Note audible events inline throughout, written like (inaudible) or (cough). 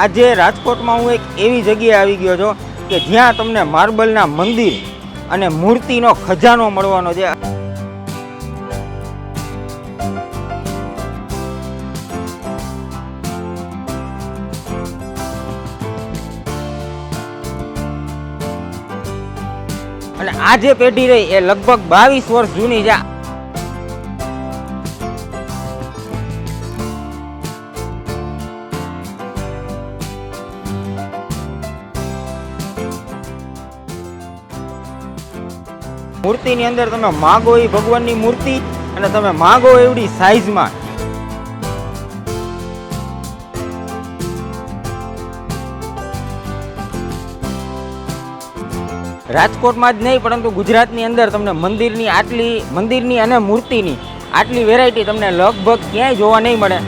આજે રાજકોટમાં હું એક એવી જગ્યાએ આવી ગયો છું કે જ્યાં તમને માર્બલના મંદિર અને મૂર્તિનો ખજાનો મળવાનો છે. અને આ જે પેઢી રહી એ લગભગ બાવીસ વર્ષ જૂની છે. મૂર્તિની અંદર તમે માગો એ ભગવાનની મૂર્તિ અને તમે માગો એવડી સાઈઝમાં. રાજકોટમાં જ નહીં, પરંતુ ગુજરાતની અંદર તમને મંદિરની આટલી, મંદિરની અને મૂર્તિની આટલી વેરાયટી તમને લગભગ ક્યાંય જોવા નહીં મળે.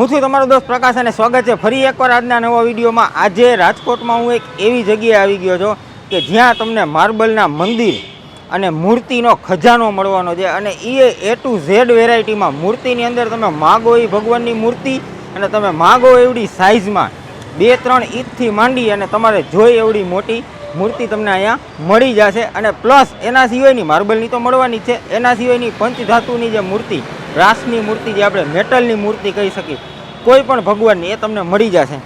હું છું તમારો દોસ્ત પ્રકાશ અને સ્વાગત છે ફરી એકવાર આજના નવા વિડીયોમાં. આજે રાજકોટમાં હું એક એવી જગ્યાએ આવી ગયો છું કે જ્યાં તમને માર્બલના મંદિર અને મૂર્તિનો ખજાનો મળવાનો છે અને એ એ ટુ ઝેડ વેરાયટીમાં મૂર્તિની અંદર તમે માગો એ ભગવાનની મૂર્તિ અને તમે માગો એવડી સાઇઝમાં બે, ત્રણ ઈંચથી માંડી અને તમારે જોઈ એવડી મોટી મૂર્તિ તમને અહીંયા મળી જશે અને પ્લસ એના સિવાયની માર્બલની તો મળવાની છે. એના સિવાયની પંચધાતુની જે મૂર્તિ, રાસની મૂર્તિ જે આપણે મેટલની મૂર્તિ કહી શકીએ કોઈ પણ ભગવાનની એ તમને મળી જશે.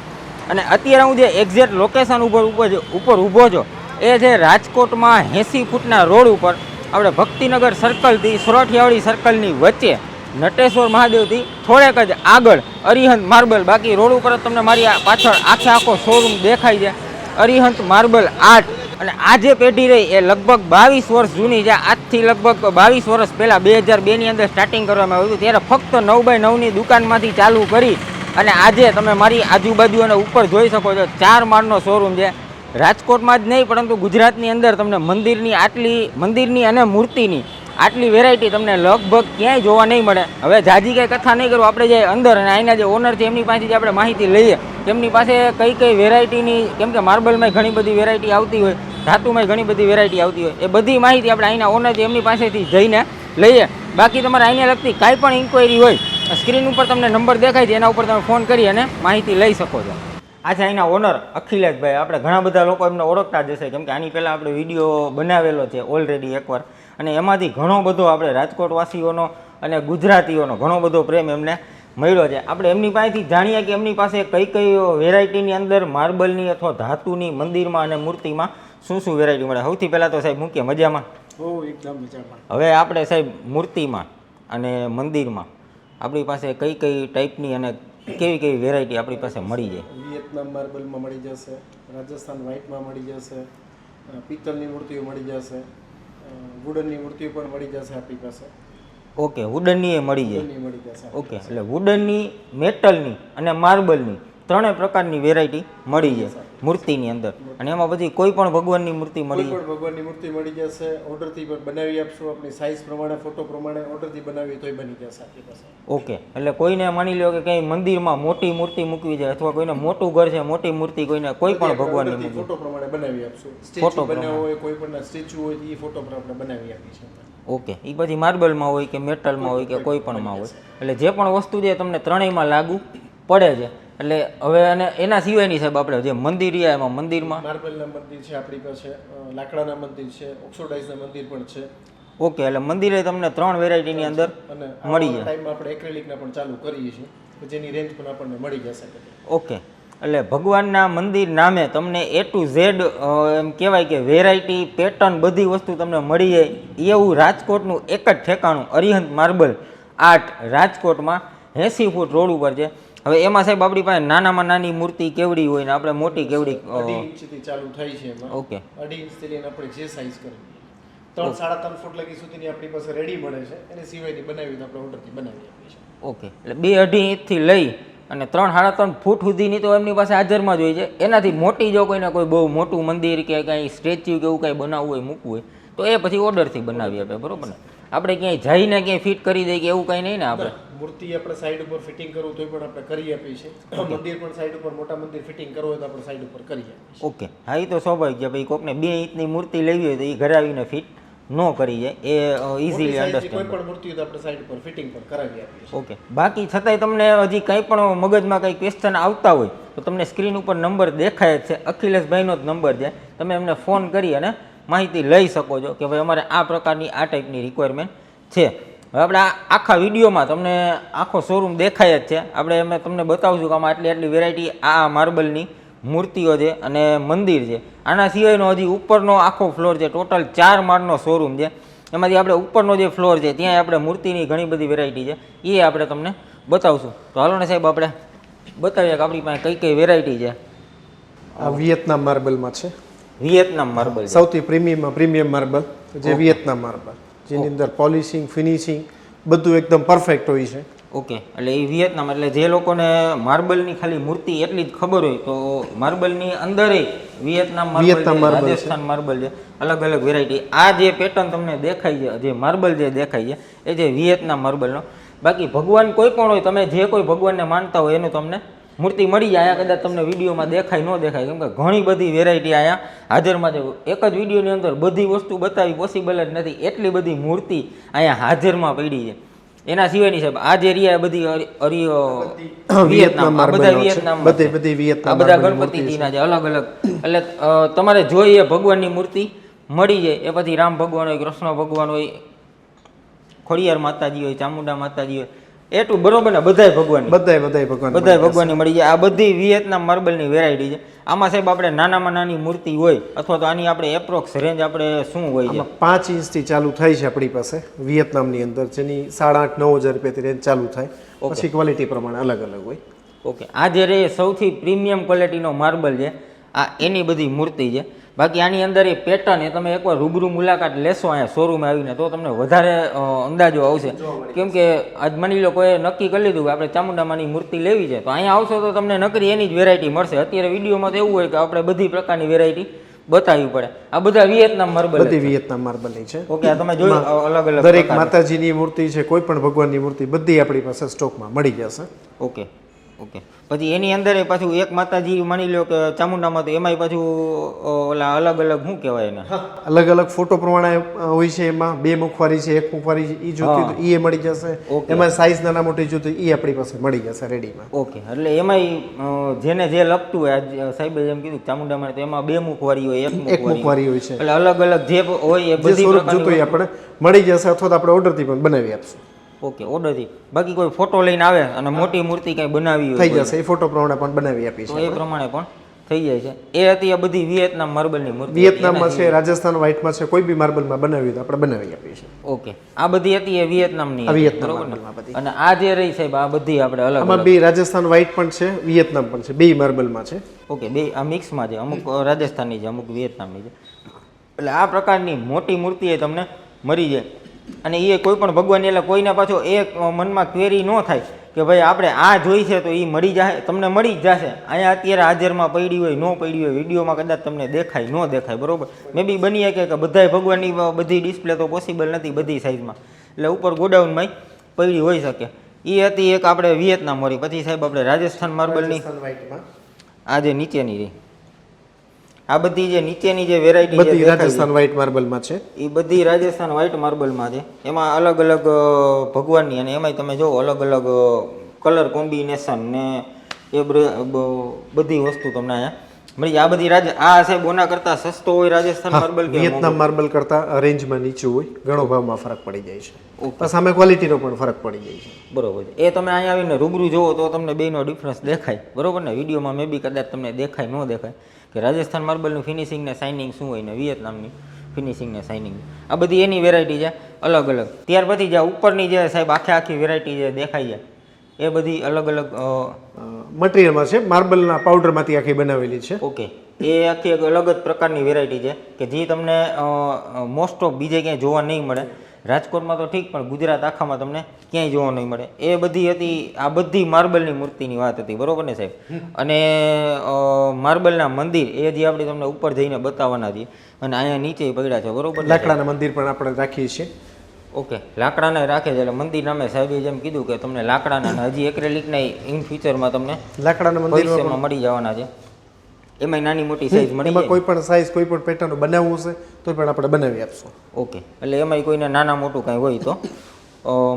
અને અત્યારે હું જે એક્ઝેક્ટ લોકેશન ઉપર ઉપર ઉપર ઊભો છો, એ છે રાજકોટમાં એંસી ફૂટના રોડ ઉપર આપણે ભક્તિનગર સર્કલથી સોરઠિયાવાડી સર્કલની વચ્ચે નટેશ્વર મહાદેવથી થોડેક જ આગળ અરિહંત માર્બલ, બાકી રોડ ઉપર જ તમને મારી પાછળ આખે આખો શોરૂમ દેખાય છે. અરિહંત માર્બલ આર્ટ અને આ જે પેઢી રહી એ લગભગ બાવીસ વર્ષ જૂની છે. આજથી લગભગ બાવીસ વર્ષ પહેલાં બે હજાર બેની અંદર સ્ટાર્ટિંગ કરવામાં આવ્યું ત્યારે ફક્ત નવ બાય નવની દુકાનમાંથી ચાલુ કરી અને આજે તમે મારી આજુબાજુ અને ઉપર જોઈ શકો છો. ચાર માળનો શોરૂમ છે. રાજકોટમાં જ નહીં, પરંતુ ગુજરાતની અંદર તમને મંદિરની આટલી, મંદિરની અને મૂર્તિની આટલી વેરાયટી તમને લગભગ ક્યાંય જોવા નહીં મળે. હવે જાજી કંઈ કથા નહીં કરું, આપણે જે અંદર અને અહીંના જે ઓનર છે, એમની પાસેથી આપણે માહિતી લઈએ. તેમની પાસે કઈ કઈ વેરાયટીની કેમ કે માર્બલમાં ઘણી બધી વેરાયટી આવતી હોય ધાતુમાં ઘણી બધી વેરાયટી આવતી હોય. એ બધી માહિતી આપણે અહીંના ઓનર છે, એમની પાસેથી જઈને લઈએ. બાકી તમારે અહીંને લગતી કાંઈ પણ ઇન્ક્વાયરી હોય સ્ક્રીન ઉપર તમને નંબર દેખાય છે, એના ઉપર તમે ફોન કરી અને માહિતી લઈ શકો છો. આ છે અહીંના ઓનર અખિલેશભાઈ. આપણે ઘણા બધા લોકો એમને ઓળખતા જ હશે, કેમ કે આની પહેલાં આપણે વીડિયો બનાવેલો છે ઓલરેડી એકવાર. અને એમાંથી ઘણો બધો આપણે રાજકોટવાસીઓનો અને ગુજરાતીઓનો ઘણો બધો પ્રેમ એમને મળ્યો છે. આપણે એમની પાસેથી જાણીએ કે એમની પાસે કઈ કઈ વેરાયટીની અંદર માર્બલની અથવા ધાતુની મંદિરમાં અને મૂર્તિમાં શું શું વેરાયટી મળે? સૌથી પહેલાં તો સાહેબ મૂકીએ મજામાં? બહુ એકદમ મજામાં. હવે આપણે સાહેબ મૂર્તિમાં અને મંદિરમાં આપણી પાસે કઈ કઈ ટાઈપની અને કેવી કેવી વેરાયટી આપણી પાસે મળી જાય વિયેતનામ માર્બલમાં મળી જશે રાજસ્થાન વ્હાઇટમાં મળી જશે પિત્તળની મૂર્તિઓ મળી જશે. વુડનની મૂર્તિઓ પણ મળી જશે આપણી પાસે. ઓકે વુડનની એ મળી જાય. મળી જશે ઓકે એટલે વુડનની મેટલની અને માર્બલની ત્રણેય પ્રકારની વેરાયટી મળી જાય. મૂર્તિની અંદર. અને એમાં બધી કોઈ પણ ભગવાનની મૂર્તિ મળી પણ ભગવાનની મૂર્તિ મળી જશે ઓર્ડરથી પણ બનાવી આપશું આપણી સાઇઝ પ્રમાણે ફોટો પ્રમાણે ઓર્ડરથી બનાવી તોય બની જશે આપણી પાસે. ઓકે. એટલે કોઈને માની લો કે કંઈ મંદિરમાં મોટી મૂર્તિ મૂકવી છે અથવા કોઈને મોટું ઘર છે મોટી મૂર્તિ કોઈને કોઈ પણ ભગવાનની મૂર્તિ ફોટો પ્રમાણે બનાવી આપશું. ફોટો સ્ટેચ્યુ હોય કોઈ પણ સ્ટેચ્યુ હોય એ ફોટો આપણે બનાવી આપીશું ઓકે. એ પછી માર્બલમાં હોય કે મેટલમાં હોય કે કોઈ પણમાં હોય. એટલે જે પણ વસ્તુ છે તમને ત્રણેયમાં લાગુ પડે છે. એટલે હવે અને એના સિવાયની સાહેબ આપણે જે મંદિર રહ્યા એમાં મંદિરમાં? માર્બલના મંદિર છે આપણી પાસે લાકડાના મંદિર છે ઓક્સોડાઇઝના મંદિર પણ છે. ઓકે એટલે મંદિરે તમને ત્રણ વેરાયટીની અંદર મળી જાય. ટાઈમમાં આપણે એક્રેલિકના પણ ચાલુ કરીએ છીએ જેની રેન્જ પણ આપણને મળી જશે. ઓકે એટલે ભગવાનના મંદિર નામે તમને એ ટુ ઝેડ એમ કહેવાય કે વેરાયટી પેટર્ન બધી વસ્તુ તમને મળી જાય. એવું રાજકોટનું એક જ ઠેકાણું અરિહંત માર્બલ આર્ટ રાજકોટમાં એંસી ફૂટ રોડ ઉપર છે. હવે એમાં સાહેબ આપણી પાસે નાનામાં નાની મૂર્તિ કેવડી હોય ને આપણે મોટી કેવડી અઢી ઇંચથી ચાલુ થાય છે એમાં. ઓકે. અઢી ઇંચથી લઈને આપણે જે સાઈઝ કરવી ત્રણ સાડા ત્રણ ફૂટ લગી સુધીની આપણી પાસે રેડી મળે છે. એને સિવાયની બનાવી આપણે ઓર્ડરથી બનાવી આપીએ છીએ. ઓકે. એટલે બે અઢી ઇંચથી લઈ અને ત્રણ સાડા ત્રણ ફૂટ સુધીની તો એમની પાસે હાજરમાં જ હોય છે. એનાથી મોટી જો કોઈને કોઈ બહુ મોટું મંદિર કે કાંઈ સ્ટેચ્યુ કે એવું કાંઈ બનાવવું હોય મૂકવું હોય તો એ પછી ઓર્ડરથી બનાવી આપે. બરાબર ને? આપણે ક્યાંય જઈને ક્યાંય ફિટ કરી દઈએ કે એવું કાંઈ નહીં ને આપણે? મૂર્તિ આપણે સાઈડ ઉપર ફિટિંગ કરવું તો પણ આપણે કરી આપીએ છીએ. મંદિર પણ સાઈડ ઉપર મોટા મંદિર ફિટિંગ કરવું હોય તો આપણે સાઈડ ઉપર કરી આપીએ ઓકે હા એ તો સ્વાભાવિક છે. ભાઈ કોકને બે ઇંચની મૂર્તિ લેવી હોય તો એ ઘરે આવીને ફિટ ન કરી જાય. એ ઇઝીલી અન્ડરસ્ટેન્ડ કોઈ પણ મૂર્તિ હોય તો આપણે સાઈડ ઉપર ફિટિંગ પણ કરાવી આપીએ ઓકે બાકી છતાંય તમને હજી કંઈ પણ મગજમાં કંઈ ક્વેશ્ચન આવતા હોય તો તમને સ્ક્રીન ઉપર નંબર દેખાય જ છે. અખિલેશભાઈનો જ નંબર છે. તમે એમને ફોન કરી અને માહિતી લઈ શકો છો કે ભાઈ અમારે આ પ્રકારની આ ટાઈપની રિક્વાયરમેન્ટ છે. હવે આપણે આખા વિડીયોમાં તમને આખો શોરૂમ દેખાય જ છે. આપણે અમે તમને બતાવશું કે આમાં આટલી આટલી વેરાયટી આ માર્બલની મૂર્તિઓ છે અને મંદિર છે. આના સિવાયનો હજી ઉપરનો આખો ફ્લોર છે. ટોટલ ચાર માળનો શોરૂમ છે. એમાંથી આપણે ઉપરનો જે ફ્લોર છે ત્યાં આપણે મૂર્તિની ઘણી બધી વેરાયટી છે. એ આપણે તમને બતાવશું. તો હાલો ને સાહેબ આપણે બતાવીએ કે આપણી પાસે કઈ કઈ વેરાયટી છે. આ વિયેતનામ માર્બલમાં છે. વિયેતનામ માર્બલ સૌથી પ્રીમિયમ પ્રીમિયમ માર્બલ જે વિયેતનામ માર્બલ. જેની અંદર પોલિશિંગ ફિનિશિંગ બધું એકદમ પરફેક્ટ હોય છે. ઓકે એટલે એ વિયેતનામ એટલે જે લોકોને માર્બલની ખાલી મૂર્તિ એટલી જ ખબર હોય તો માર્બલની અંદર વિયેતનામ માર્બલ. રાજસ્થાન માર્બલ છે અલગ અલગ વેરાયટી આ જે પેટર્ન તમને દેખાય છે જે માર્બલ જે દેખાય છે એ જે વિયેતનામ માર્બલનો. બાકી ભગવાન કોઈ પણ હોય તમે જે કોઈ ભગવાનને માનતા હોય એનું તમને મૂર્તિ મળી જાય. અહીંયા કદાચ તમને વિડીયોમાં દેખાય ન દેખાય. કેમ કે ઘણી બધી વેરાયટી અહીંયા હાજરમાં છે એક જ વિડીયોની અંદર બધી વસ્તુ બતાવી પોસિબલ જ નથી. એટલી બધી મૂર્તિ અહીંયા હાજરમાં પડી છે. એના સિવાયની સાહેબ આ જે એરિયા બધી અરી- અરી- વિયેતનામ બધા વિયેતનામ બધી- બધી વિયેતનામ આ બધા ગણપતિના ગણપતિજીના છે. અલગ અલગ. એટલે તમારે જોઈએ ભગવાનની મૂર્તિ મળી જાય એ પછી રામ ભગવાન હોય કૃષ્ણ ભગવાન હોય ખોડિયાર માતાજી હોય ચામુંડા માતાજી હોય એટલું બરોબર ને બધાય ભગવાન બધાય બધાય ભગવાન બધાય ભગવાનની મળી જાય આ બધી વિયેતનામ માર્બલની વેરાયટી છે. આમાં સાહેબ આપણે નાનામાં નાની મૂર્તિ હોય અથવા તો આની આપણે એપ્રોક્સ રેન્જ આપણે શું હોય છે? પાંચ ઇંચથી ચાલુ થાય છે આપણી પાસે વિયેતનામની અંદર જેની સાડા આઠ નવ હજાર રૂપિયાથી રેન્જ ચાલુ થાય. પછી ક્વોલિટી પ્રમાણે અલગ અલગ હોય. ઓકે. આ જે સૌથી પ્રીમિયમ ક્વોલિટીનો માર્બલ છે. આ એની બધી મૂર્તિ છે. બાકી આની અંદર એ પેટર્ન એ તમે એકવાર રૂબરૂ મુલાકાત લેશો અહીંયા શોરૂમે આવીને તો તમને વધારે અંદાજો આવશે. કેમ કે આજ માની લો કોઈ નક્કી કરી લીધું કે આપણે ચામુંડામાંની મૂર્તિ લેવી છે તો અહીંયા આવશો તો તમને નકરી એની જ વેરાયટી મળશે. અત્યારે વિડીયોમાં તો એવું હોય કે આપણે બધી પ્રકારની વેરાયટી બતાવવી પડે. આ બધા વિયેતનામ માર્બલ બધી વિયેતનામ માર્બલ છે. ઓકે આ તમે જોયું અલગ અલગ દરેક માતાજીની મૂર્તિ છે કોઈ પણ ભગવાનની મૂર્તિ બધી આપણી પાસે સ્ટોકમાં મળી જશે. ઓકે. ઓકે. પછી એની અંદર પાછું એક માતાજી માની લો કે ચામુંડામાં તો એમાંય પાછું ઓલા અલગ અલગ શું કહેવાય એને? અલગ અલગ ફોટો પ્રમાણે હોય છે એમાં. બે મુખવારી છે એક મુખવારી છે એ જોતી તો એ મળી જશે. એમાં સાઈઝ નાના મોટી જોતી એ આપણી પાસે મળી જશે રેડીમાં ઓકે. એટલે એમાંય જેને જે લગતું હોય સાહેબે જેમ કીધું ચામુંડામાં તો એમાં બે મુખવારી હોય એક મુખવારી હોય છે. એટલે અલગ અલગ જે હોય એ બધી સ્વરૂપ જોતું આપણે મળી જશે અથવા તો આપણે ઓર્ડરથી પણ બનાવી આપશું. ઓકે ઓર્ડરથી બાકી કોઈ ફોટો લઈને આવે અને મોટી મૂર્તિ કંઈ બનાવી હોય થઈ જશે એ ફોટો પ્રમાણે પણ બનાવી આપી છે એ પ્રમાણે પણ થઈ જાય છે. એ હતી આ બધી વિયેતનામ માર્બલની મૂર્તિ વિયેતનામમાં છે રાજસ્થાન વ્હાઇટમાં છે કોઈ બી માર્બલમાં બનાવી હોય તો આપણે બનાવી આપીએ છીએ. ઓકે આ બધી હતી એ વિયેતનામની વિયેતનામ અને આ જે રહી સાહેબ આ બધી આપણે અલગ આમાં બે રાજસ્થાન વ્હાઇટ પણ છે વિયેતનામ પણ છે બે માર્બલમાં છે. ઓકે બે આ મિક્સમાં છે અમુક રાજસ્થાનની છે અમુક વિયેતનામની છે. એટલે આ પ્રકારની મોટી મૂર્તિ એ તમને મરી જાય. અને એ કોઈ પણ ભગવાન એટલે કોઈને પાછો એક મનમાં ક્વેરી ન થાય કે ભાઈ આપણે આ જોઈ છે તો એ મળી જાય તમને મળી જ જશે અહીંયા અત્યારે હાજરમાં પડી હોય ન પડી હોય વિડીયોમાં કદાચ તમને દેખાય ન દેખાય બરોબર? મે બી બની શકે કે બધાય ભગવાનની બધી ડિસ્પ્લે તો પોસિબલ નથી બધી સાઇઝમાં એટલે ઉપર ગોડાઉનમાં પડી હોઈ શકે. એ હતી એક આપણે વિયેતનામ મળી પછી સાહેબ આપણે રાજસ્થાન માર્બલની રાજસ્થાન વ્હાઇટમાં આ જે નીચેની રહી. આ બધી જે નીચેની જે વેરાયટી બધી રાજસ્થાન વ્હાઇટ માર્બલમાં છે? એ બધી રાજસ્થાન વ્હાઇટ માર્બલમાં છે. એમાં અલગ અલગ ભગવાનની અને એમાંય તમે જો અલગ અલગ કલર કોમ્બિનેશન ને એ બધી વસ્તુ તમને અહીંયા મળી આ બધી રાજ આ સાહેબ ઓના કરતા સસ્તો હોય રાજસ્થાન માર્બલ કે વિયેતનામ માર્બલ કરતા રેન્જમાં નીચું હોય ઘણો ભાવમાં ફરક પડી જાય છે. ઓકે. સામે ક્વોલિટીનો પણ ફરક પડી જાય છે. બરોબર. એ તમે અહીંયા આવીને રૂબરૂ જોવો તો તમને બેનો ડિફરન્સ દેખાય. બરોબર ને? વિડીયોમાં મે બી કદાચ તમને દેખાય ન દેખાય. કે રાજસ્થાન માર્બલનું ફિનિશિંગ ને શાઇનિંગ શું હોય ને વિયેતનામની ફિનિશિંગ ને શાઇનિંગ આ બધી એની વેરાયટી છે અલગ અલગ. ત્યાર પછી જે ઉપરની જે સાહેબ આખે આખી વેરાયટી જે દેખાય છે એ બધી અલગ અલગ મટીરિયલમાં છે માર્બલના પાવડરમાંથી આખી બનાવેલી છે. ઓકે. એ આખી એક અલગ જ પ્રકારની વેરાયટી છે કે જે તમને મોસ્ટ ઓફ બીજે ક્યાંય જોવા નહીં મળે. રાજકોટમાં તો ઠીક પણ ગુજરાત આખામાં તમને ક્યાંય જોવા નહીં મળે. એ બધી હતી આ બધી માર્બલની મૂર્તિની વાત હતી બરોબર ને સાહેબ? અને માર્બલના મંદિર એ જે આપણે તમને ઉપર જઈને બતાવવાના છીએ અને અહીંયા નીચે પડ્યા છે બરોબર લાકડાના મંદિર પણ આપણે રાખીએ છીએ. ઓકે લાકડાને રાખે છે એટલે મંદિર નામે સાહેબે જેમ કીધું કે તમને લાકડાના હજી એક્રેલિકના ઇન ફ્યુચરમાં તમને લાકડાના મંદિરમાં મળી જવાના છે. એમાંય નાની મોટી સાઈઝ મળી એમાં કોઈ પણ સાઇઝ કોઈ પણ પેટર્ન બનાવવું છે તો પણ આપણે બનાવી આપશું. ઓકે એટલે એમાંય કોઈને નાના મોટું કાંઈ હોય તો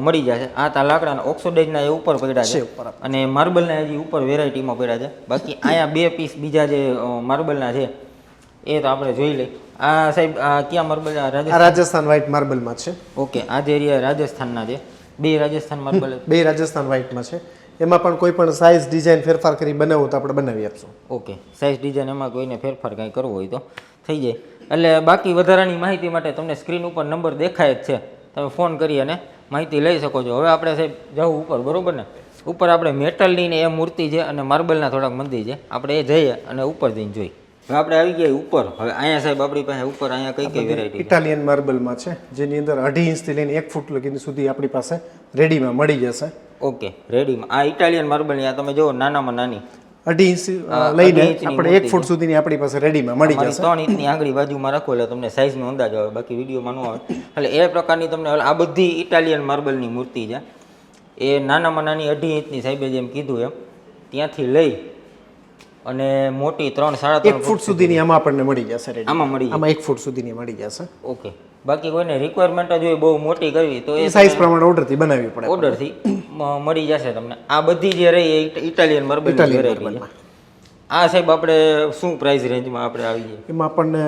મળી જશે આ તા લાકડાના ઓક્સોડાઇઝના એ ઉપર પડ્યા છે. અને માર્બલના હજી ઉપર વેરાયટીમાં પડ્યા છે. બાકી અહીંયા બે પીસ બીજા જે માર્બલના છે એ તો આપણે જોઈ લઈએ. આ સાહેબ આ ક્યાં માર્બલ આ આ રાજસ્થાન? રાજસ્થાન વ્હાઇટ માર્બલમાં છે. ઓકે આ જે એરિયા રાજસ્થાનના છે બે રાજસ્થાન માર્બલ બે રાજસ્થાન વ્હાઇટમાં છે. એમાં પણ કોઈ પણ સાઇઝ ડિઝાઇન ફેરફાર કરી બનાવવું તો આપણે બનાવી આપશું. ઓકે સાઇઝ ડિઝાઇન એમાં કોઈને ફેરફાર કાંઈ કરવો હોય તો થઈ જાય. એટલે બાકી વધારાની માહિતી માટે તમને સ્ક્રીન ઉપર નંબર દેખાય જ છે. તમે ફોન કરી અને માહિતી લઈ શકો છો. હવે આપણે સાહેબ જવું ઉપર બરાબર ને? ઉપર આપણે મેટલની ને એ મૂર્તિ છે અને માર્બલના થોડાક મંદિર છે. આપણે એ જઈએ અને ઉપર જઈને જોઈ. હવે આપણે આવી ગયા ઉપર. હવે અહીંયા સાહેબ આપણી પાસે ઉપર અહીંયા કઈ કઈ વેરાયટી ઇટાલિયન માર્બલમાં છે? જેની અંદર અઢી ઇંચથી લઈને એક ફૂટ લગીને સુધી આપણી પાસે રેડીમાં મળી જશે. ઓકે રેડીમાં આ ઇટાલિયન માર્બલની આ તમે જુઓ નાનામાં નાની. અઢી ઇંચ લઈને આપણે એક ફૂટ સુધીની આપણી પાસે રેડીમાં મળી જશે. ત્રણ ઇંચની આંગળી બાજુમાં રાખો એટલે તમને સાઇઝનો અંદાજ આવે બાકી વિડીયોમાં ન આવે. એટલે એ પ્રકારની તમને આ બધી ઇટાલિયન માર્બલની મૂર્તિ છે. એ નાનામાં નાની અઢી ઇંચની સાહેબે જેમ કીધું એમ ત્યાંથી લઈ અને મોટી ત્રણ સાડા ત્રણ ફૂટ સુધીની આમાં આપણને મળી જશે આમાં મળી આમાં એક ફૂટ સુધીની મળી જશે. ઓકે. બાકી કોઈને રિક્વાયરમેન્ટ જ હોય બહુ મોટી કરવી તો એ સાઇઝ પ્રમાણે ઓર્ડરથી બનાવવી પડે ઓર્ડરથી મળી જશે તમને. આ બધી જે રહી એ ઇટાલિયન છે આ સાહેબ આપણે શું પ્રાઇસ રેન્જમાં આપણે આવી જઈએ એમાં આપણને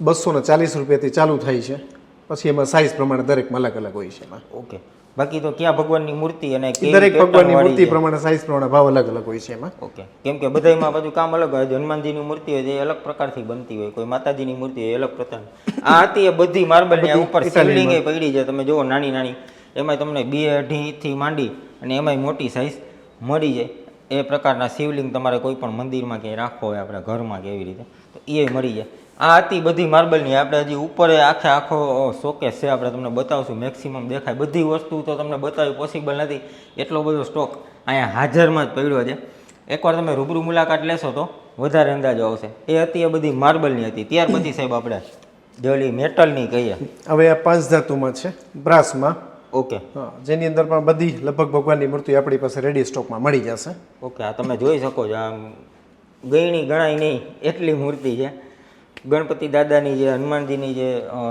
બસો ને ચાલીસ રૂપિયાથી ચાલુ થાય છે. પછી એમાં સાઇઝ પ્રમાણે દરેકમાં અલગ અલગ હોય છે એમાં. ઓકે બાકી તો ક્યાં ભગવાનની મૂર્તિ અને દરેક ભગવાનની મૂર્તિ પ્રમાણે સાઈઝ પ્રમાણે ભાવ અલગ અલગ હોય છે એમાં. ઓકે. કેમ કે બધાયમાં બધું કામ અલગ હોય હનુમાનજીની મૂર્તિ હોય એ અલગ પ્રકારથી બનતી હોય કોઈ માતાજીની મૂર્તિ હોય અલગ પ્રકારની. આ હતી એ બધી માર્બલની ઉપર શિવલિંગ પડી છે? તમે જુઓ નાની નાની એમાં તમને બે અઢીથી માંડી અને એમાંય મોટી સાઈઝ મળી જાય. એ પ્રકારના શિવલિંગ તમારે કોઈ પણ મંદિરમાં ક્યાંય રાખવો હોય આપણે ઘરમાં કે એવી રીતે તો એ મળી જાય. આ હતી બધી માર્બલની. આપણે હજી ઉપર એ આખે આખો શોકેસ છે. આપણે તમને બતાવશું. મેક્સિમમ દેખાય. બધી વસ્તુ તો તમને બતાવવી પોસિબલ નથી. એટલો બધો સ્ટોક અહીંયા હાજરમાં જ પડ્યો છે. એકવાર તમે રૂબરૂ મુલાકાત લેશો તો વધારે અંદાજો આવશે. એ હતી એ બધી માર્બલની હતી. ત્યાર પછી સાહેબ આપણે જે મેટલની કહીએ. હવે આ પાંચ ધાતુમાં છે. બ્રાસમાં. ઓકે. હા જેની અંદર પણ બધી લગભગ ભગવાનની મૂર્તિ આપણી પાસે રેડી સ્ટોકમાં મળી જશે. ઓકે આ તમે જોઈ શકો છો. આમ ગયણી ગણાય નહીં. એટલી મૂર્તિ છે. ગણપતિ દાદાની છે હનુમાનજીની છે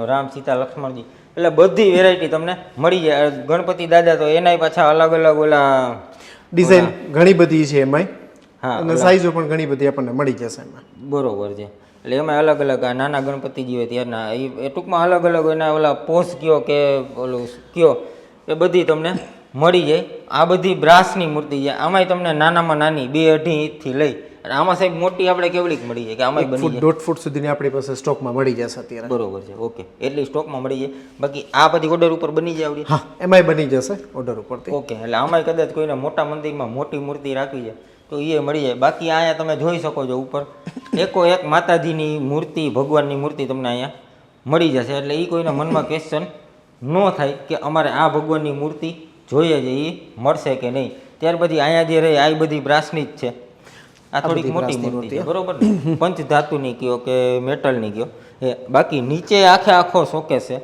રામ સીતા લક્ષ્મણજી એટલે બધી વેરાયટી તમને મળી જાય. ગણપતિ દાદા તો એનાય પાછા અલગ અલગ ઓલા ડિઝાઇન ઘણી બધી છે એમાંય. હા અને સાઈઝો પણ ઘણી બધી આપણને મળી જશે એમાં. બરોબર છે. એટલે એમાં અલગ અલગ આ નાના ગણપતિજી હોય ત્યારના એ એ ટૂંકમાં અલગ અલગ એના ઓલા પોસ કયો કે ઓલું કયો એ બધી તમને મળી જાય. આ બધી બ્રાસની મૂર્તિ છે. આમાંય તમને નાનામાં નાની બે અઢી ઇંચથી લઈ અને આમાં સાહેબ મોટી આપણે કેવડીક મળી જાય કે આમાં બની જાય. દોઢ ફૂટ સુધીની આપણી પાસે સ્ટોકમાં મળી જશે અત્યારે. બરોબર છે ઓકે. એટલી સ્ટોકમાં મળી જાય. બાકી આ બધી ઓર્ડર ઉપર બની જાય આવડી? હા એમાંય બની જશે ઓર્ડર ઉપરથી. ઓકે એટલે આમાંય કદાચ કોઈને મોટા મંદિરમાં મોટી મૂર્તિ રાખવી છે તો એ મળી જાય. બાકી અહીંયા તમે જોઈ શકો છો ઉપર. એકો એક માતાજીની મૂર્તિ ભગવાનની મૂર્તિ તમને અહીંયા મળી જશે. એટલે એ કોઈના મનમાં ક્વેશ્ચન ન થાય કે અમારે આ ભગવાનની મૂર્તિ જોઈએ છે એ મળશે કે નહીં. ત્યાર પછી અહીંયા જે રહી આ બધી બ્રાસની જ છે. આ થોડીક મોટી મૂર્તિ છે બરોબર (coughs) પંચ ધાતુની કયો કે મેટલની કયો? એ બાકી નીચે આખે આખો શોકેસ છે.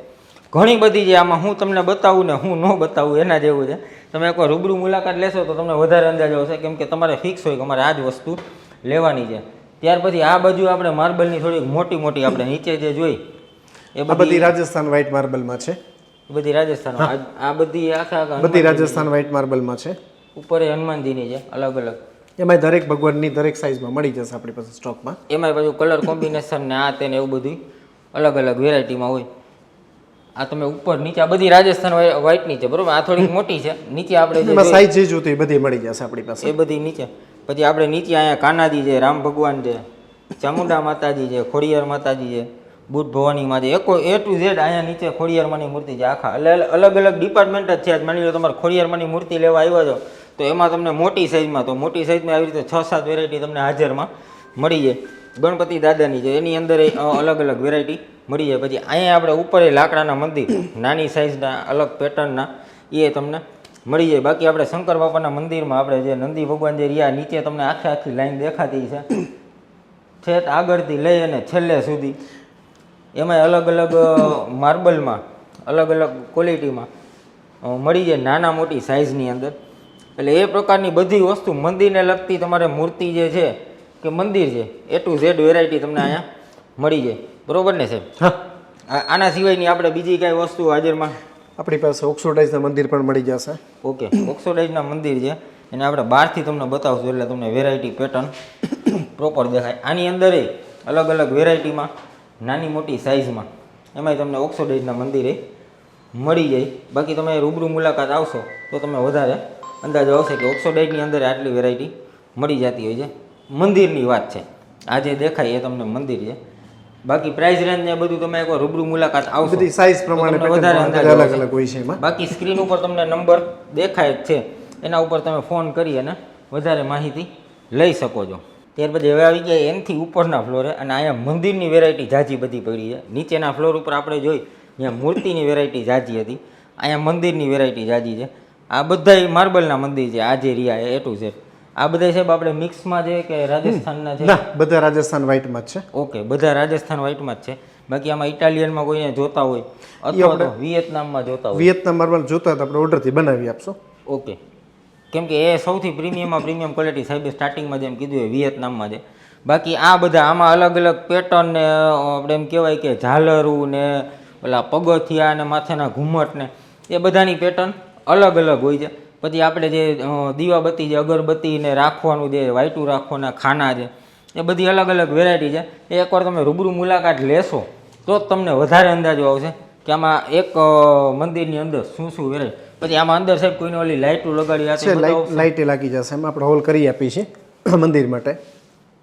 ઘણી બધી જે આમાં હું તમને બતાવું ને હું ન બતાવું એના જેવું છે. તમે એકવાર રૂબરૂ મુલાકાત લેશો તો તમને વધારે અંદાજ આવશે કેમ કે તમારે ફિક્સ હોય કે અમારે આ જ વસ્તુ લેવાની છે. ત્યાર પછી આ બાજુ આપણે માર્બલની થોડીક મોટી મોટી આપણે નીચે જે જોઈ એ બધી રાજસ્થાન વ્હાઇટ માર્બલમાં છે. બધી રાજસ્થાન આ બધી આખા બધી રાજસ્થાન વ્હાઇટ માર્બલમાં છે. ઉપર એ હનુમાનજીની છે અલગ અલગ. એમાંય દરેક ભગવાનની દરેક સાઇઝમાં મળી જશે આપણી પાસે સ્ટોકમાં એમાંય પાછું કલર કોમ્બિનેશન ને આ તેને એવું બધું અલગ અલગ વેરાયટીમાં હોય. આ તમે ઉપર નીચે આ બધી રાજસ્થાન વ્હાઇટની છે બરોબર? આ થોડીક મોટી છે. નીચે આપણે સાઈઝ જે જોતી બધી મળી જશે આપણી પાસે. એ બધી નીચે. પછી આપણે નીચે અહીંયા કાનાજી છે રામ ભગવાન છે ચામુંડા માતાજી છે ખોડિયાર માતાજી છે બુદ્ધ ભવાની માં છે. એકો એ ટુ ઝેડ અહીંયા નીચે ખોડિયારમાંની મૂર્તિ છે. આખા એટલે અલગ અલગ ડિપાર્ટમેન્ટ જ છે. આજ માની લો તમારે ખોડિયારમાંની મૂર્તિ લેવા આવ્યા છો તો એમાં તમને મોટી સાઇઝમાં તો મોટી સાઇઝમાં આવી રીતે છ સાત વેરાયટી તમને હાજરમાં મળી જાય. ગણપતિ દાદાની છે, એની અંદર અલગ અલગ વેરાયટી મળી જાય. પછી અહીંયા આપણે ઉપર એ લાકડાના મંદિર, નાની સાઇઝના અલગ પેટર્નના એ તમને મળી જાય. બાકી આપણે શંકર બાપાના મંદિરમાં આપણે જે નંદી ભગવાન જે રહ્યા, નીચે તમને આખી આખી લાઈન દેખાતી છે. છેક આગળથી લઈ અને છેલ્લે સુધી એમાં અલગ અલગ માર્બલમાં અલગ અલગ ક્વોલિટીમાં મળી જાય નાના મોટી સાઇઝની અંદર. એટલે એ પ્રકારની બધી વસ્તુ મંદિરને લગતી તમારે મૂર્તિ જે છે કે મંદિર છે એ ટુ ઝેડ વેરાયટી તમને અહીંયા મળી જાય. બરોબર ને સાહેબ? આના સિવાયની આપણે બીજી કાંઈ વસ્તુ હાજરમાં? આપણી પાસે ઓક્સોડાઇઝના મંદિર પણ મળી જશે. ઓકે. ઓક્સોડાઇઝના મંદિર છે. એને આપણે બહારથી તમને બતાવશું એટલે તમને વેરાયટી પેટર્ન પ્રોપર દેખાય. આની અંદર અલગ અલગ વેરાયટીમાં નાની મોટી સાઇઝમાં એમાંય તમને ઓક્સોડાઇઝના મંદિરે મળી જાય. બાકી તમે રૂબરૂ મુલાકાત આવશો તો તમે વધારે અંદાજો આવશે કે ઓક્સોડાઇડની અંદર આટલી વેરાયટી મળી જતી હોય છે. મંદિરની વાત છે. આ જે દેખાય એ તમને મંદિર છે. બાકી પ્રાઇસ રેન્જ ને બધું તમે એકવાર રૂબરૂ મુલાકાત આવશે. બધી સાઇઝ પ્રમાણે વધારે અંદાજ અલગ અલગ હોય છે બાકી સ્ક્રીન ઉપર તમને નંબર દેખાય જ છે. એના ઉપર તમે ફોન કરી અને વધારે માહિતી લઈ શકો છો. ત્યાર પછી હવે આવી ગયા એનથી ઉપરના ફ્લોરે અને અહીંયા મંદિરની વેરાયટી જાજી બધી પડી છે. નીચેના ફ્લોર ઉપર આપણે જોઈ ત્યાં મૂર્તિની વેરાયટી જાજી હતી. અહીંયા મંદિરની વેરાયટી જાજી છે. આ બધાય માર્બલના મંદિર છે આ જે રહ્યા એ ટુ ઝેડ આ બધા સાહેબ આપણે મિક્સમાં છે કે રાજસ્થાનના છે? ના બધા રાજસ્થાન વ્હાઇટમાં જ છે. ઓકે બધા રાજસ્થાન વ્હાઇટમાં જ છે. બાકી આમાં ઇટાલિયનમાં કોઈને જોતા હોય અથવા તો વિયેતનામમાં જોતા હોય. વિયેતનામ માર્બલ જોતા તો આપણે ઓર્ડરથી બનાવી આપશો. ઓકે. કેમ કે એ સૌથી પ્રીમિયમમાં પ્રીમિયમ ક્વોલિટી સાહેબે સ્ટાર્ટિંગમાં જેમ કીધું એ વિયેતનામમાં છે. બાકી આ બધા આમાં અલગ અલગ પેટર્ન ને આપણે એમ કહેવાય કે ઝાલરું ને પેલા પગથિયા ને માથાના ઘૂમટ ને એ બધાની પેટર્ન અલગ અલગ હોય છે. પછી આપણે જે દીવાબત્તી જે અગરબત્તી ને રાખવાનું જે વાઈટું રાખવાના ખાના છે એ બધી અલગ અલગ વેરાયટી છે. એ એકવાર તમે રૂબરૂ મુલાકાત લેશો તો જ તમને વધારે અંદાજો આવશે કે આમાં એક મંદિરની અંદર શું શું વેરાયટી પછી આમાં અંદર સાહેબ કોઈને ઓલી લાઇટો લગાડી છે લાઇટ લાઇટે લાગી જશે એમાં આપણે હોલ કરી આપી છે મંદિર માટે.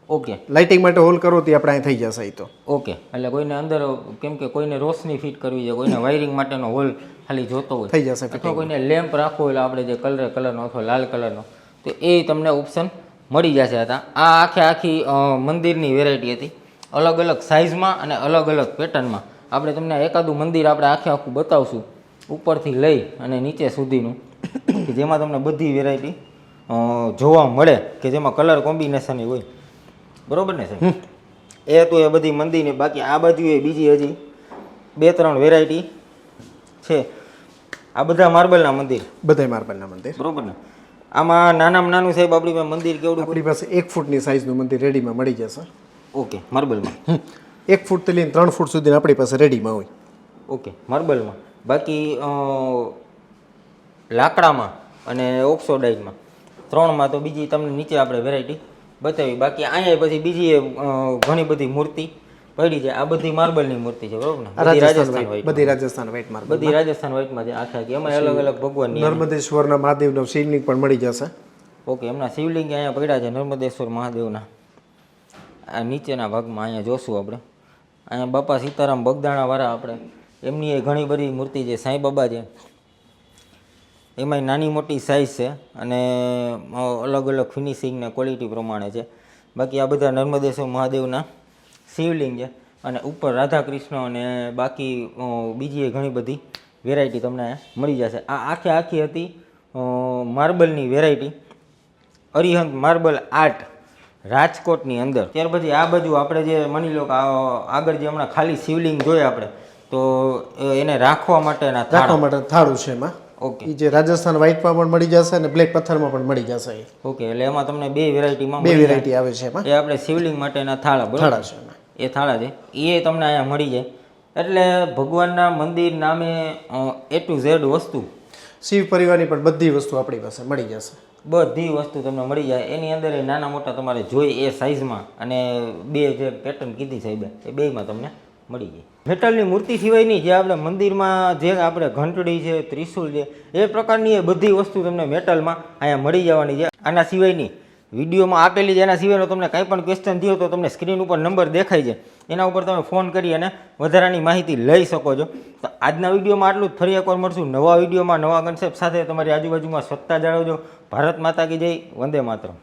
ઓકે લાઇટિંગ માટે હોલ કરો તે આપણે અહીં થઈ જશે એ તો. ઓકે એટલે કોઈને અંદર કેમ કે કોઈને રોશની ફિટ કરવી છે કોઈને વાયરિંગ માટેનો હોલ ખાલી જોતો હોય. થઈ જશે અથવા કોઈને લેમ્પ રાખવો એટલે આપણે જે કલર કલરનો અથવા લાલ કલરનો તો એ તમને ઓપ્શન મળી જશે હતા. આ આખે આખી મંદિરની વેરાયટી હતી. અલગ અલગ સાઇઝમાં અને અલગ અલગ પેટર્નમાં આપણે તમને એકાદું મંદિર આપણે આખે આખું બતાવશું. ઉપરથી લઈ અને નીચે સુધીનું કે જેમાં તમને બધી વેરાયટી જોવા મળે કે જેમાં કલર કોમ્બિનેશન હોય. બરોબર ને સાહેબ? એ તો એ બધી મંદિરની બાકી આ બાજુ એ બીજી હજી બે ત્રણ વેરાયટી છે. આ બધા માર્બલના મંદિર. બધાય માર્બલના મંદિર. બરોબર ને? આમાં નાનામાં નાનું સાહેબ આપણી પાસે મંદિર કેવડું આપણી પાસે એક ફૂટની સાઇઝનું મંદિર રેડીમાં મળી જશે ઓકે માર્બલમાં. એક ફૂટથી લઈને ત્રણ ફૂટ સુધી આપણી પાસે રેડીમાં હોય. ઓકે માર્બલમાં. બાકી લાકડામાં અને ઓક્સોડાઇઝમાં ત્રણમાં તો બીજી તમને નીચે આપણે વેરાયટી બતાવી બાકી અહીંયા પછી બીજી ઘણી બધી મૂર્તિ પડી છે. આ બધી માર્બલની મૂર્તિ છે બરોબર ને? બધી રાજસ્થાન white. બધી રાજસ્થાન વ્હાઇટ માર્બલ બધી રાજસ્થાન વ્હાઇટમાં છે આખા કે એમાં અલગ અલગ ભગવાનની નર્મદેશ્વરના મહાદેવનો શિવલિંગ પણ મળી જશે. ઓકે એમના શિવલિંગ અહીંયા પડ્યા છે નર્મદેશ્વર મહાદેવના. આ નીચેના ભાગમાં અહીંયા જોશું આપણે. અહીંયા બાપા સીતારામ બગદાણાવાળા આપણે. એમની એ ઘણી બધી મૂર્તિ છે. સાંઈ બાબા છે. એમાંય નાની મોટી સાઇઝ છે અને અલગ અલગ ફિનિશિંગ ને ક્વોલિટી પ્રમાણે છે. બાકી આ બધા નર્મદેશ્વર મહાદેવના શિવલિંગ છે અને ઉપર રાધા કૃષ્ણ અને બાકી બીજી ઘણી બધી વેરાયટી તમને મળી જશે. આ આખે આખી હતી માર્બલની વેરાયટી અરિહંત માર્બલ આર્ટ રાજકોટની અંદર. ત્યાર પછી આ બાજુ આપણે જે માની લો કે આગળ જે હમણાં ખાલી શિવલિંગ જોઈએ આપણે, તો એને રાખવા માટેના રાખવા માટે થાળું છે એમાં. ઓકે જે રાજસ્થાન વ્હાઇટમાં પણ મળી જશે અને બ્લેક પથ્થરમાં પણ મળી જશે. ઓકે એટલે એમાં તમને બે વેરાયટીમાં બે વેરાયટી આવે છે એમાં. એ આપણે શિવલિંગ માટેના થાળા બરાબર? થાળા છે એ થાળા છે. એ તમને અહીંયા મળી જાય. એટલે ભગવાનના મંદિર નામે એ ટુ ઝેડ વસ્તુ. શિવ પરિવારની પણ બધી વસ્તુ આપણી પાસે મળી જશે. બધી વસ્તુ તમને મળી જાય. એની અંદર નાના મોટા તમારે જોઈ એ સાઇઝમાં અને બે જે પેટર્ન કીધી સાહેબે એ બેયમાં તમને મળી જાય મેટલની મૂર્તિ સિવાયની જે આપણે મંદિરમાં જે આપણે ઘંટડી છે ત્રિશુલ છે, એ પ્રકારની એ બધી વસ્તુ તમને મેટલમાં અહીંયા મળી જવાની છે. આના સિવાયની વિડીયોમાં આપેલી છે, એના સિવાયનો તમને કાંઈ પણ ક્વેશ્ચન થયો તો તમને સ્ક્રીન ઉપર નંબર દેખાય છે. એના ઉપર તમે ફોન કરી અને વધારાની માહિતી લઈ શકો છો. તો આજના વિડીયોમાં આટલું જ. ફરી એકવાર મળશું નવા વિડીયોમાં, નવા કન્સેપ્ટ સાથે. તમારી આજુબાજુમાં સ્વચ્છતા જાળવજો. ભારત માતા કી જય. વંદે માતરમ.